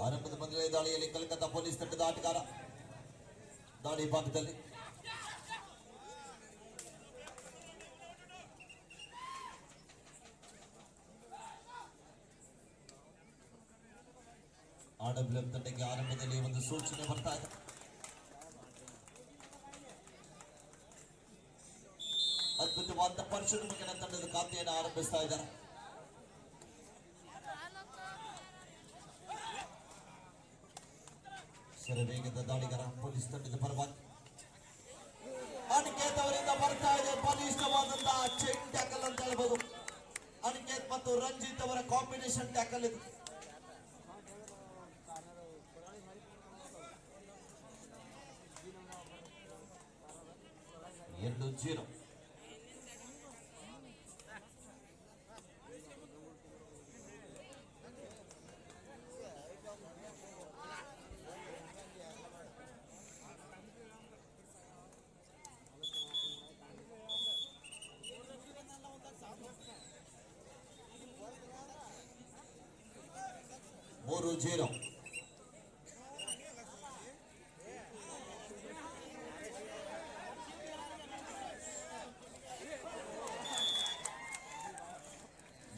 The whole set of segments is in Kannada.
ಆರಂಭದ ಮೊದಲನೇ ದಾಳಿಯಲ್ಲಿ ಕಲ್ಕತ್ತಾ ಪೊಲೀಸ್ ತಂಡದ ಆಟಗಾರ ದಾಳಿ ಭಾಗದಲ್ಲಿ ಆಡಬ್ಲ್ಯೂಎಂ ತಂಡಕ್ಕೆ ಆರಂಭದಲ್ಲಿ ಒಂದು ಸೂಚನೆ ಬರ್ತಾ ಇದೆ ಅದ್ಭುತವಾದ ಪರಿಶುದ್ಧಮಕನ ತಂಡದ ಖಾತೆಯನ್ನು ಆರಂಭಿಸ್ತಾ ಇದ್ದಾರೆ ಶರವೇಗದ ದಾಳಿಗರ ಪೊಲೀಸ್ ತಂಡದ ಪರವಾಗಿ ಅನಿಕೇತ್ ಅವರಿಂದ ಬರ್ತಾ ಇದೆ. ಬಲಿಷ್ಠವಾದಂತಹ ಚೈನ್ ಟ್ಯಾಕಲ್ ಅಂತ ಹೇಳ್ಬೋದು. ಅನಿಕೇತ್ ಮತ್ತು ರಂಜಿತ್ ಅವರ ಕಾಂಬಿನೇಷನ್ ಟ್ಯಾಕಲ್ ಇದು. ಎರಡು ಜೀರೋ. ಮೂರು ಜೀರೋ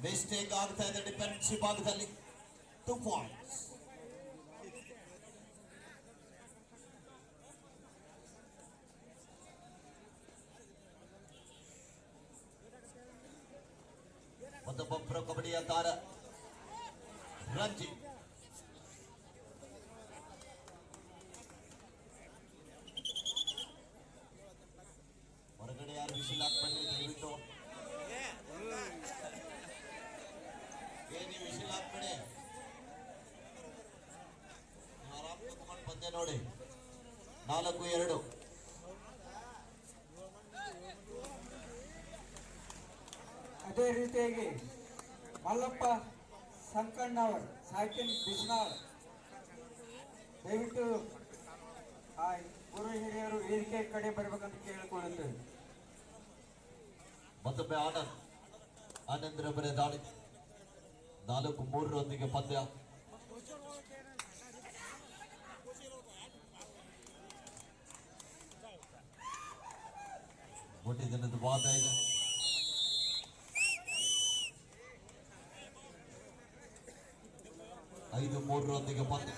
ಮಿಸ್ಟೇಕ್ ಆಗ್ತಾ ಇದೆ ಡಿಫೆನ್ಸಿವ್ ಭಾಗದಲ್ಲಿ ಟೂ ಪಾಯಿಂಟ್ಸ್ ನಾಲ್ಕು ಎರಡು. ಅದೇ ರೀತಿಯಾಗಿ ಮಲ್ಲಪ್ಪ ಸಂಕಣ್ಣವರ್ ಸಾಕಿನ್ ಬಿಸ್ನಾಳ್. ದಯವಿಟ್ಟು ಆ ಗುರು ಹಿರಿಯರು ವೇದಿಕೆ ಕಡೆ ಬರಬೇಕಂತ ಕೇಳಿಕೊಳ್ಳುತ್ತೇವೆ. ಮತ್ತೊಮ್ಮೆ ಆನಂದ್. ಆನಂದ್ರ ಬರೆ ದಾಳಿ. ನಾಲ್ಕು ಮೂರರೊಂದಿಗೆ ಪಂದ್ಯ. ಒಟ್ಟಿ ದಿನದ ವಾದ ಇದೆ ಐದು ಮೂರರೊಂದಿಗೆ ಪಂದ್ಯ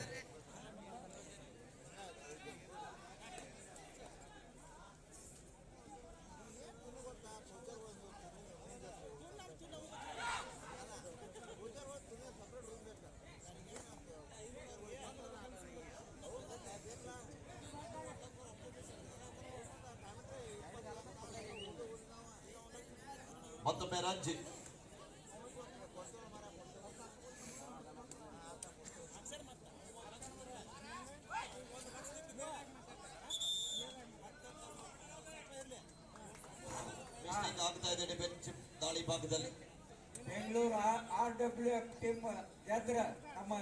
ಮತ್ತೊಮ್ಮೆ ರಾಜ್ಯ ಆಗ್ತಾ ಇದೆ ಡಿಫೆನ್ಸಿವ್ ದಾಳಿ ಭಾಗದಲ್ಲಿ Bengaluru R W F team ಗೆದ್ರ ನಮ್ಮ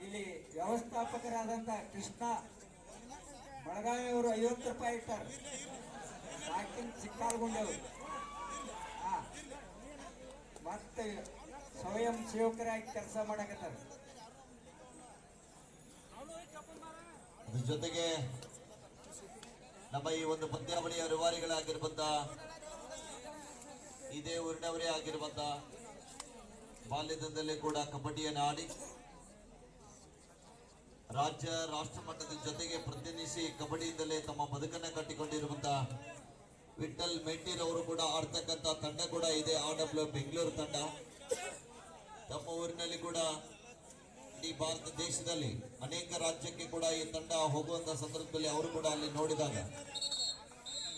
ಇಲ್ಲಿ ವ್ಯವಸ್ಥಾಪಕರಾದಂತ ಕೃಷ್ಣ ಬೆಳಗಾವಿ ಅವರು ಐವತ್ತು ರೂಪಾಯಿ ಇಟ್ಟಾರೆ. ಸಾಕಿನ್ ಮತ್ತೆ ಸ್ವಯಂ ಸೇವಕರಾಗಿ ಕೆಲಸ ಮಾಡಕತ್ತಾರ. ಅದ್ರ ಜೊತೆಗೆ ನಮ್ಮ ಈ ಒಂದು ಪಂದ್ಯಾವಳಿಯ ರೂವಾರಿಗಳಾಗಿರುವಂತ ಇದೇ ಊರಿನವರೇ ಆಗಿರುವಂತ ಬಾಲ್ಯದಿಂದಲೇ ಕೂಡ ಕಬಡ್ಡಿಯನ್ನು ಆಡಿ ರಾಜ್ಯ, ರಾಷ್ಟ್ರ ಮಟ್ಟದ ಜೊತೆಗೆ ಪ್ರತಿನಿಧಿಸಿ ಕಬಡ್ಡಿಯಿಂದಲೇ ತಮ್ಮ ಬದುಕನ್ನು ಕಟ್ಟಿಕೊಂಡಿರುವಂತ ವಿಠಲ್ ಮೆಟ್ಟಿರ್ ಅವರು ಕೂಡ ಆಡ್ತಕ್ಕಂತ ತಂಡ ಕೂಡ ಇದೆ ಆರ್ ಡಬ್ಲ್ಯೂ ಬೆಂಗಳೂರು ತಂಡ. ತಮ್ಮ ಊರಿನಲ್ಲಿ ಕೂಡ ಈ ಭಾರತ ದೇಶದಲ್ಲಿ ಅನೇಕ ರಾಜ್ಯಕ್ಕೆ ಕೂಡ ಈ ತಂಡ ಹೋಗುವಂತ ಸಂದರ್ಭದಲ್ಲಿ ಅವರು ಕೂಡ ಅಲ್ಲಿ ನೋಡಿದಾಗ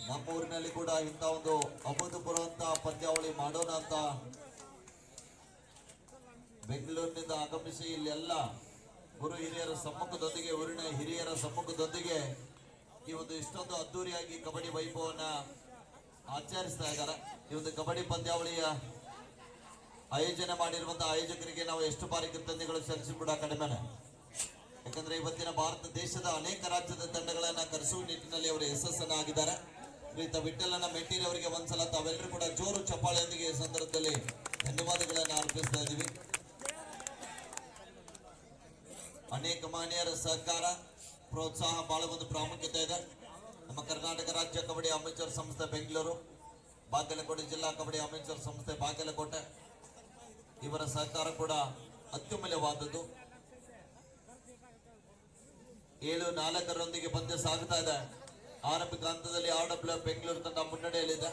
ನಮ್ಮ ಊರಿನಲ್ಲಿ ಕೂಡ ಇಂಥ ಒಂದು ಅಭೂತಪೂರ್ವಂತ ಪಂದ್ಯಾವಳಿ ಮಾಡೋಣ ಅಂತ ಬೆಂಗಳೂರಿನಿಂದ ಆಗಮಿಸಿ ಇಲ್ಲೆಲ್ಲ ಗುರು ಹಿರಿಯರ ಸಮ್ಮುಖದೊಂದಿಗೆ, ಊರಿನ ಹಿರಿಯರ ಸಮ್ಮುಖದೊಂದಿಗೆ ಈ ಒಂದು ಇಷ್ಟೊಂದು ಅದ್ದೂರಿಯಾಗಿ ಕಬಡ್ಡಿ ವೈಭವನ್ನ ಆಚರಿಸ್ತಾ ಇದ್ದಾರೆ. ಈ ಒಂದು ಕಬಡ್ಡಿ ಪಂದ್ಯಾವಳಿಯ ಆಯೋಜನೆ ಮಾಡಿರುವಂತಹ ಆಯೋಜಕರಿಗೆ ನಾವು ಎಷ್ಟು ಬಾರಿ ಕೃತಜ್ಞಗಳು ಸಲ್ಲಿಸಿ ಕೂಡ ಕಡಿಮೆನೆ ಯಾಕಂದ್ರೆ ಇವತ್ತಿನ ಭಾರತ ದೇಶದ ಅನೇಕ ರಾಜ್ಯದ ತಂಡಗಳನ್ನ ಕರೆಸುವ ನಿಟ್ಟಿನಲ್ಲಿ ಅವರು ಯಶಸ್ಸನ್ನ ಆಗಿದ್ದಾರೆ ಶ್ರೀತ ವಿಠಲನ ಮೆಟ್ಟಿರಿ ಅವರಿಗೆ ಒಂದ್ಸಲ ತಾವೆಲ್ಲರೂ ಕೂಡ ಜೋರು ಚಪ್ಪಾಳೆಯೊಂದಿಗೆ ಈ ಸಂದರ್ಭದಲ್ಲಿ ಧನ್ಯವಾದಗಳನ್ನು ಅರ್ಪಿಸ್ತಾ ಇದ್ದೀವಿ. ಅನೇಕ ಮಾನ್ಯರ ಸಹಕಾರ, ಪ್ರೋತ್ಸಾಹ ಬಹಳ ಒಂದು ಪ್ರಾಮುಖ್ಯತೆ ಇದೆ. ನಮ್ಮ ಕರ್ನಾಟಕ ರಾಜ್ಯ ಕಬಡ್ಡಿ ಅಮೇಚರ್ ಸಂಸ್ಥೆ ಬೆಂಗಳೂರು, ಬಾಗಲಕೋಟೆ ಜಿಲ್ಲಾ ಕಬಡ್ಡಿ ಅಮೇಚರ್ ಸಂಸ್ಥೆ ಬಾಗಲಕೋಟೆ. ಇವರ ಸಹಕಾರ ಕೂಡ ಅತ್ಯುಮೂಲ್ಯವಾದದ್ದು. ಏಳು ನಾಲ್ಕರೊಂದಿಗೆ ಪಂದ್ಯ ಸಾಗುತ್ತಾ ಇದೆ. ಆರಂಭಿಕ ಹಂತದಲ್ಲಿ ಆರ್ ಡಬ್ಲ್ಯೂ ಬೆಂಗಳೂರು ತಂಡ ಮುನ್ನಡೆಯಲ್ಲಿದೆ.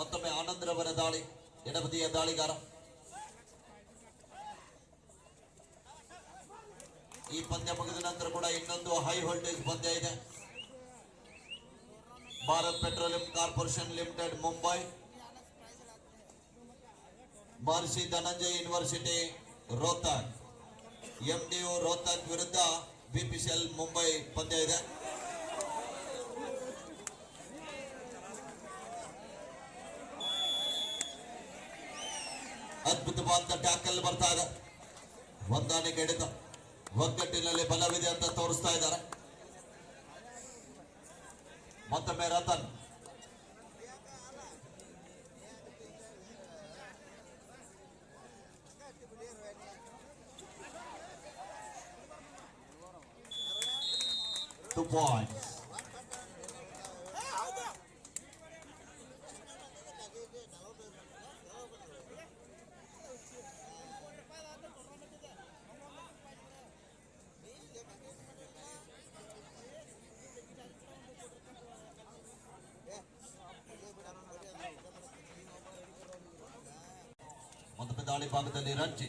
ಮತ್ತೊಮ್ಮೆ ಆನಂದ್ರವರ ದಾಳಿ, ಎಡಬದಿಯ ದಾಳಿಗಾರ. ಈ ಪಂದ್ಯ ಮುಗಿದ ನಂತರ ಕೂಡ ಇನ್ನೊಂದು ಹೈ ವೋಲ್ಟೇಜ್ ಪಂದ್ಯ ಇದೆ. Bharat Petroleum Corporation Limited, Mumbai. Maharshi Dhananjaya University, Rohtak. MDU Rohtak ವಿರುದ್ಧ ಬಿಪಿಸಿಎಲ್ ಮುಂಬೈ ಪಂದ್ಯ ಇದೆ. ಅದ್ಭುತವಾದ ಟ್ಯಾಕಲ್ ಬರ್ತಾ ಇದೆ. ಹೊಂದಾಣಿಕೆ ಹಿಡಿತ. ಒಗ್ಗಟ್ಟಿನಲ್ಲಿ ಬಲವಿದೆ ಅಂತ ತೋರಿಸ್ತಾ ಇದ್ದಾರೆ. మొత్తమే రతన్ Two points. నాలుగు పంపుతుంది రంచి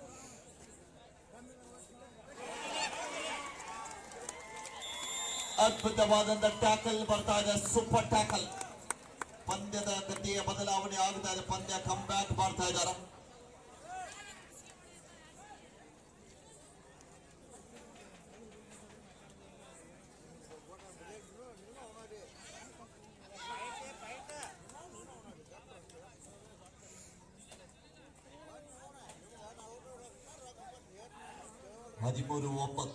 ಅದ್ಭುತವಾದಂತ ಟ್ಯಾಕಲ್ ಬರ್ತಾ ಇದೆ ಸೂಪರ್ ಟ್ಯಾಕಲ್ ಪಂದ್ಯದ ಗತಿಯ ಬದಲಾವಣೆ ಆಗ್ತಾ ಇದೆ ಪಂದ್ಯ ಕಮ್ ಬ್ಯಾಕ್ ಮಾಡ್ತಾ ಇದ್ದಾರೆ ಹದಿಮೂರು ಒಂಬತ್ತು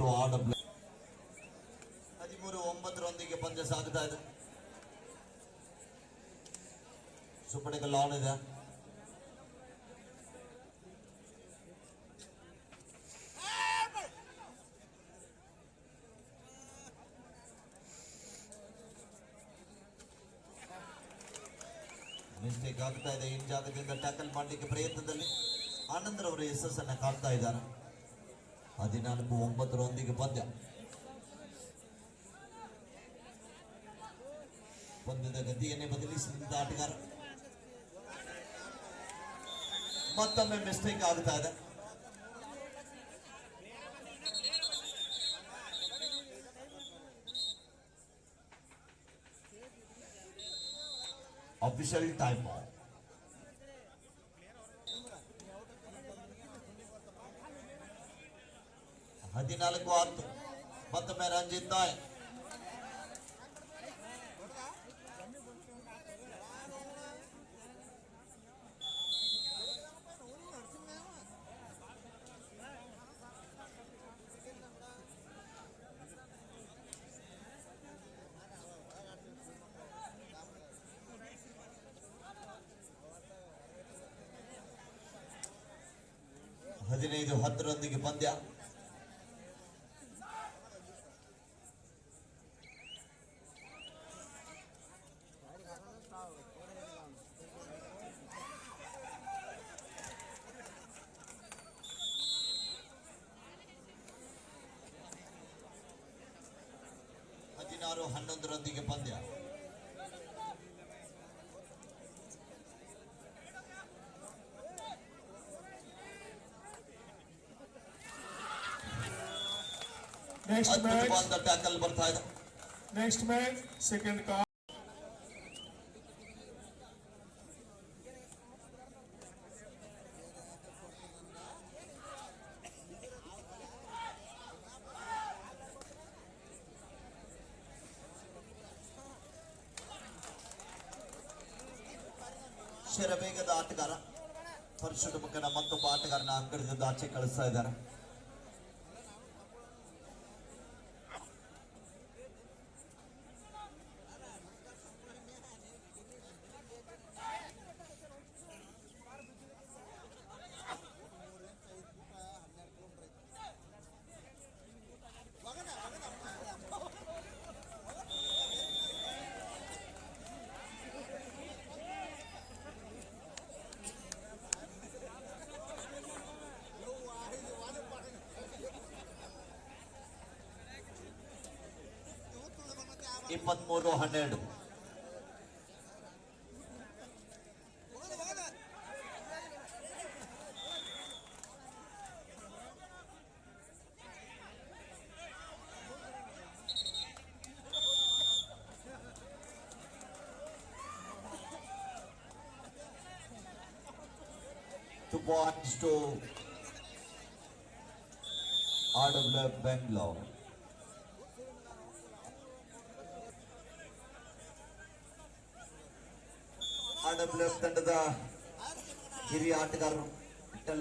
ಟು ಆರ್ ಡಬ್ಲ್ಯೂ ಹದಿಮೂರು ಒಂಬತ್ತರೊಂದಿಗೆ ಪಂದ್ಯ ಸಾಗುತ್ತಾ ಇದೆ ಸುಪಡೆಗಳು ಆನ್ ಇದೆ ಮಿಸ್ಟೇಕ್ ಆಗ್ತಾ ಇದೆ ಇನ್ ಜಾಗದಿಂದ ಟ್ಯಾಕಲ್ ಮಾಡಲಿಕ್ಕೆ ಪ್ರಯತ್ನದಲ್ಲಿ ಆನಂದ್ರವರು ಯಶಸ್ಸನ್ನ ಕಾಣ್ತಾ ಇದ್ದಾರೆ ಹದಿನಾಲ್ಕು ಒಂಬತ್ತರೊಂದಿಗೆ ಪಂದ್ಯ ಪಂದ್ಯದ ಗತಿಯನ್ನೇ ಬದಲಿಸಿದ ಆಟಗಾರ ಮತ್ತೊಮ್ಮೆ ಮಿಸ್ಟೇಕ್ ಆಗ್ತಾ ಇದೆ ಅಫಿಷಿಯಲ್ ಟೈಮ್ शांति मत में रंजिता है हद्द के पंद्या Next match, ಅದ್ಭುತವಾದ ಟ್ಯಾಕಲ್ ಬರ್ತಾ ಇದೆ next match, second call. Sharavegada ಆಟಗಾರ ಪರಶುರ ಮುಖನ ಮತ್ತೊಬ್ಬ ಆಟಗಾರನ ಅಂಗಡಿದಿಂದ ಆಚೆ ಕಳಿಸ್ತಾ ಇದ್ದಾರೆ કિંમત મોરો two points to RW Bangalore. ಆರ್ಡಬ್ಲ್ಯೂಎಫ್ ತಂಡದ ಹಿರಿಯ ಆಟಗಾರರು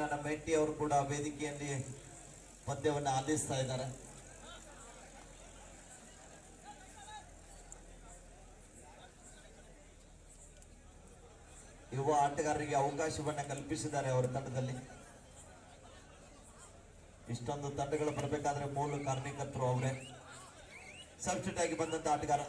ನಮ್ಮ ಮೆಟ್ಟಿ ಅವರು ಕೂಡ ವೇದಿಕೆಯಲ್ಲಿ ಪದ್ಯವನ್ನು ಆಲಿಸ್ತಾ ಇದ್ದಾರೆ. ಯುವ ಆಟಗಾರರಿಗೆ ಅವಕಾಶವನ್ನ ಕಲ್ಪಿಸಿದ್ದಾರೆ ಅವರ ತಂಡದಲ್ಲಿ. ಇಷ್ಟೊಂದು ತಂಡಗಳು ಬರಬೇಕಾದ್ರೆ ಮೂಲ ಕಾರ್ಯಕರ್ತರು ಅವರೇ. ಸಬ್ಸ್ಟಿಟ್ಯೂಟ್ ಆಗಿ ಬಂದಂತ ಆಟಗಾರ.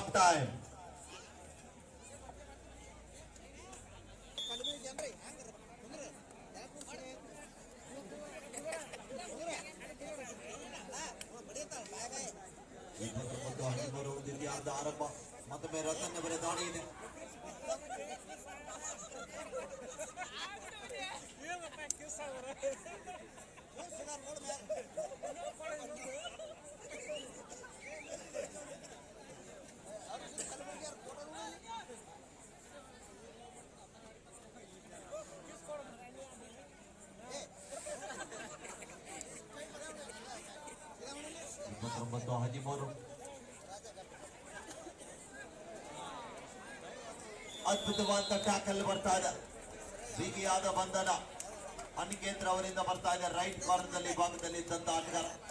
halftime. ಹದಿಮೂರು. ಅದ್ಭುತವಾದ ಟ್ಯಾಕಲ್ ಬರ್ತಾ ಇದೆ. ಬಿಗಿಯಾದ ಬಂಧನ. ಅನಿಕೇಂದ್ರ ಅವರಿಂದ ಬರ್ತಾ ಇದೆ. ರೈಟ್ ಕಾರ್ನರ್ದಲ್ಲಿ ಭಾಗದಲ್ಲಿ ಇದ್ದಂತ ಆಟಗಾರ.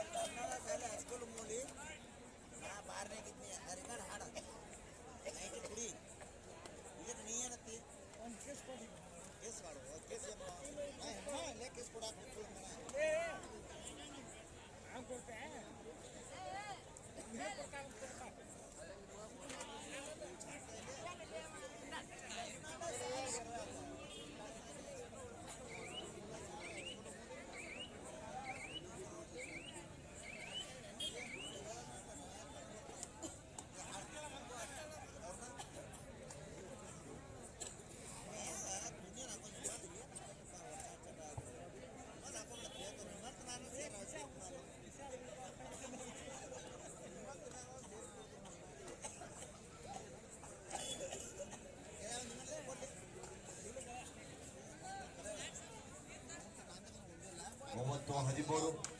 Mohamed Iboro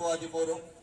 ജില്ലാ coordinator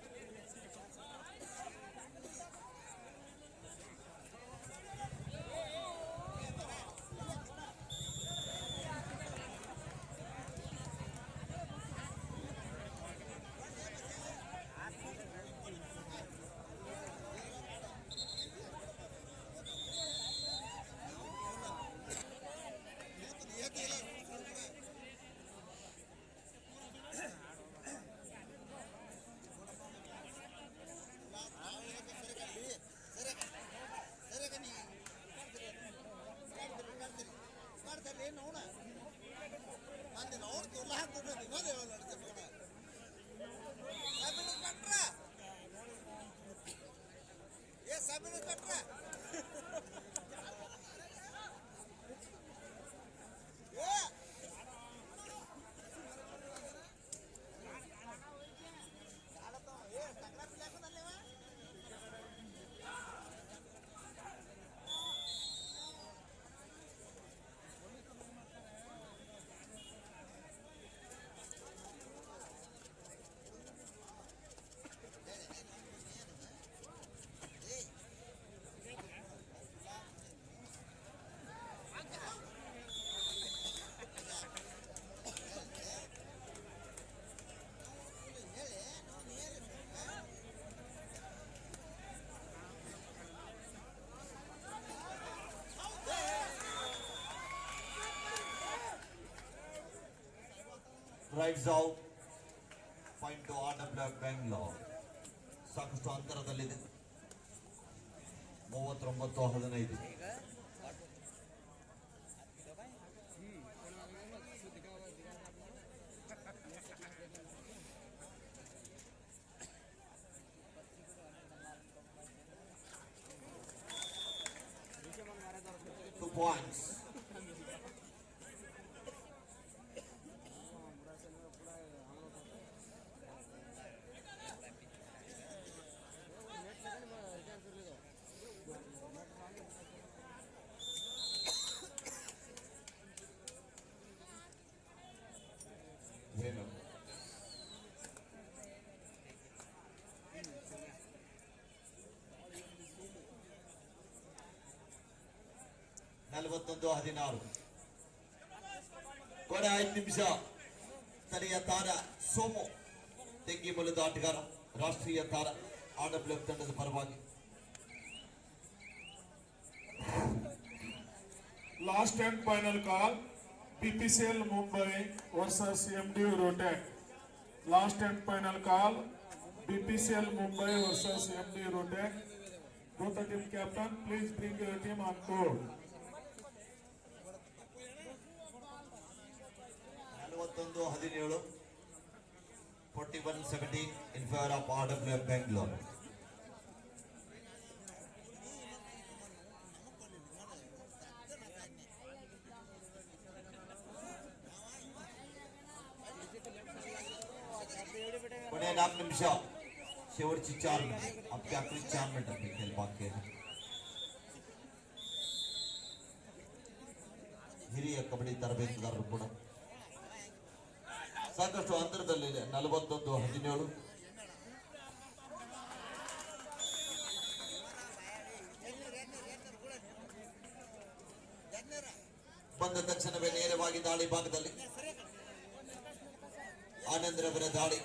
Rights out point two R W Bengaluru ಸಾಕಷ್ಟು ಅಂತರದಲ್ಲಿದೆ ಮೂವತ್ತೊಂಬತ್ತು ಹದಿನೈದು Two points. ನಲವತ್ತೊಂದು ಹದಿನಾರು ಕೊನೆ ಐದು ನಿಮಿಷ ಸ್ಥಳೀಯ ತಾರ ಸೋಮು ತೆಂಗಿಮೂಲದ ಆಟಗಾರ ರಾಷ್ಟ್ರೀಯ ತಾರ ಆಡಬ್ಲ್ಯೂ ತಂಡದ ಪರವಾಗಿ Last and final call, BPCL Mumbai versus MD Rotek. Last and final call, BPCL Mumbai versus MD Rotek. Both the team captain, please bring your team on court. ನಲವತ್ತೊಂದು ಹದಿನೇಳು forty one seventeen in favour of R W Bengaluru ಕೊನೆ नाक निमिष शेवटची चार मिनिट आपली आपली चार मिनिट खेळ बाकी आहे ಹಿರಿಯ ಕಬಡ್ಡಿ ತರಬೇತುದಾರರು ಕೂಡ ಸಾಕಷ್ಟು ಅಂತರದಲ್ಲಿದೆ ನಲವತ್ತೊಂದು, ಹದಿನೇಳು. ಬಂದ ತಕ್ಷಣವೇ ನೇರವಾಗಿ ದಾಳಿ ಭಾಗದಲ್ಲಿ. ಆನಂದ್ರವರ ದಾಳಿ.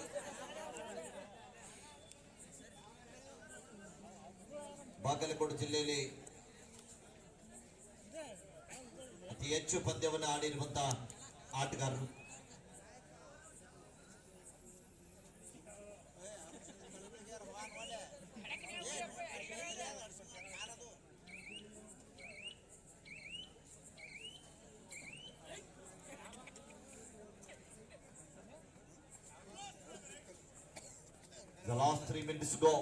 ಬಾಗಲಕೋಟೆ ಜಿಲ್ಲೆಯಲ್ಲಿ ಅತಿ ಹೆಚ್ಚು ಪಂದ್ಯವನ್ನು ಆಡಿರುವಂತಹ ಆಟಗಾರರು. Last ಗೋ.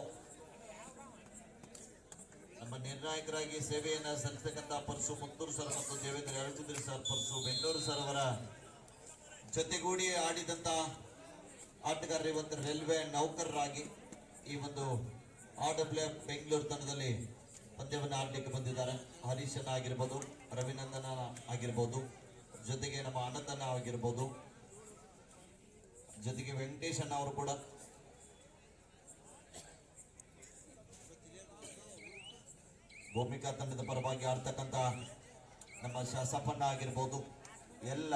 ನಮ್ಮ ನಿರ್ಣಾಯಕರಾಗಿ ಸೇವೆಯನ್ನು ಸಲ್ಲಿಸತಕ್ಕಂಥ ಪರಸು ಮುತ್ತೂರು ಸರ್ ಮತ್ತು ದೇವೇಂದ್ರ ಅರಗುದ್ರಿ ಸರ್, ಪರಸು ಬೆಂಗಳೂರು ಸರ್ ಅವರ ಜೊತೆಗೂಡಿ ಆಡಿದಂತ ಆಟಗಾರರು ಒಂದು ರೈಲ್ವೆ ನೌಕರರಾಗಿ ಈ ಒಂದು ಆರ್ ಡಬ್ಲ್ಯೂ ಬೆಂಗಳೂರು ತಂಡದಲ್ಲಿ ಪಂದ್ಯವನ್ನು ಆಡಲಿಕ್ಕೆ ಬಂದಿದ್ದಾರೆ ಹರೀಶನ್ ಆಗಿರ್ಬೋದು, ರವಿನಂದನ ಆಗಿರ್ಬೋದು, ಜೊತೆಗೆ ನಮ್ಮ ಆನಂದನ ಆಗಿರ್ಬೋದು, ಜೊತೆಗೆ ವೆಂಕಟೇಶ್ ಅಣ್ಣ ಅವರು ಕೂಡ ಭೂಮಿಕಾ ತಂಡದ ಪರವಾಗಿ ಆಡ್ತಕ್ಕಂತ ನಮ್ಮ ಶಾಸಪ್ಪಣ್ಣ ಆಗಿರ್ಬೋದು, ಎಲ್ಲ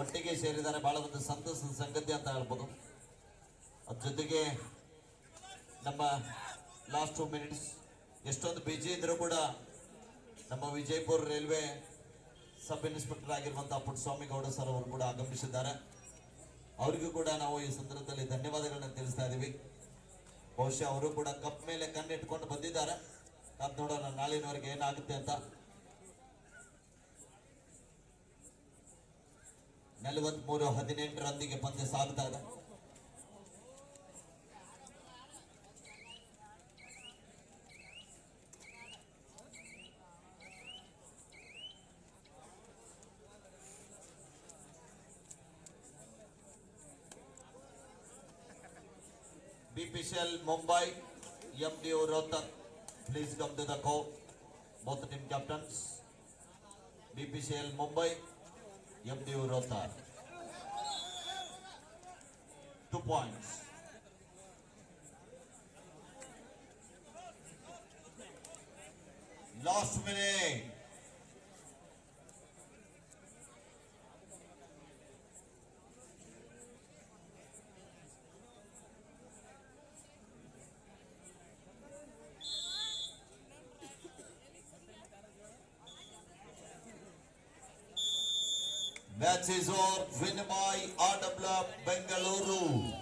ಒಟ್ಟಿಗೆ ಸೇರಿದ್ದಾರೆ. ಬಹಳ ಒಂದು ಸಂತಸದ ಸಂಗತಿ ಅಂತ ಹೇಳ್ಬೋದು. ಅದ್ರ ಜೊತೆಗೆ ನಮ್ಮ ಲಾಸ್ಟ್ ಟೂ ಮಿನಿಟ್ಸ್ ಎಷ್ಟೊಂದು ಬಿಜಿ ಇದ್ರೂ ಕೂಡ ನಮ್ಮ ವಿಜಯಪುರ ರೈಲ್ವೆ ಸಬ್ ಇನ್ಸ್ಪೆಕ್ಟರ್ ಆಗಿರುವಂತಹ ಪುಟ್ಟಸ್ವಾಮಿ ಗೌಡ ಸರ್ ಅವರು ಕೂಡ ಆಗಮಿಸಿದ್ದಾರೆ. ಅವರಿಗೂ ಕೂಡ ನಾವು ಈ ಸಂದರ್ಭದಲ್ಲಿ ಧನ್ಯವಾದಗಳನ್ನು ತಿಳಿಸ್ತಾ ಇದ್ದೀವಿ ಬಹುಶಃ ಅವರು ಕೂಡ ಕಪ್ ಮೇಲೆ ಕಣ್ಣಿಟ್ಕೊಂಡು ಬಂದಿದ್ದಾರೆ. ಕಾದ್ ನೋಡೋಣ ನಾಳಿನವರೆಗೆ ಏನಾಗುತ್ತೆ ಅಂತ. ನಲವತ್ಮೂರು ಹದಿನೆಂಟರೊಂದಿಗೆ ಪಂದ್ಯ ಸಾಗ್ತಾ ಇದೆ. BPCL Mumbai M D please come to the court. Both team captains. BPCL Mumbai, MDO Rohtak. Two points. Last minute. Chizor, Vinamai, Adabla, Bengaluru.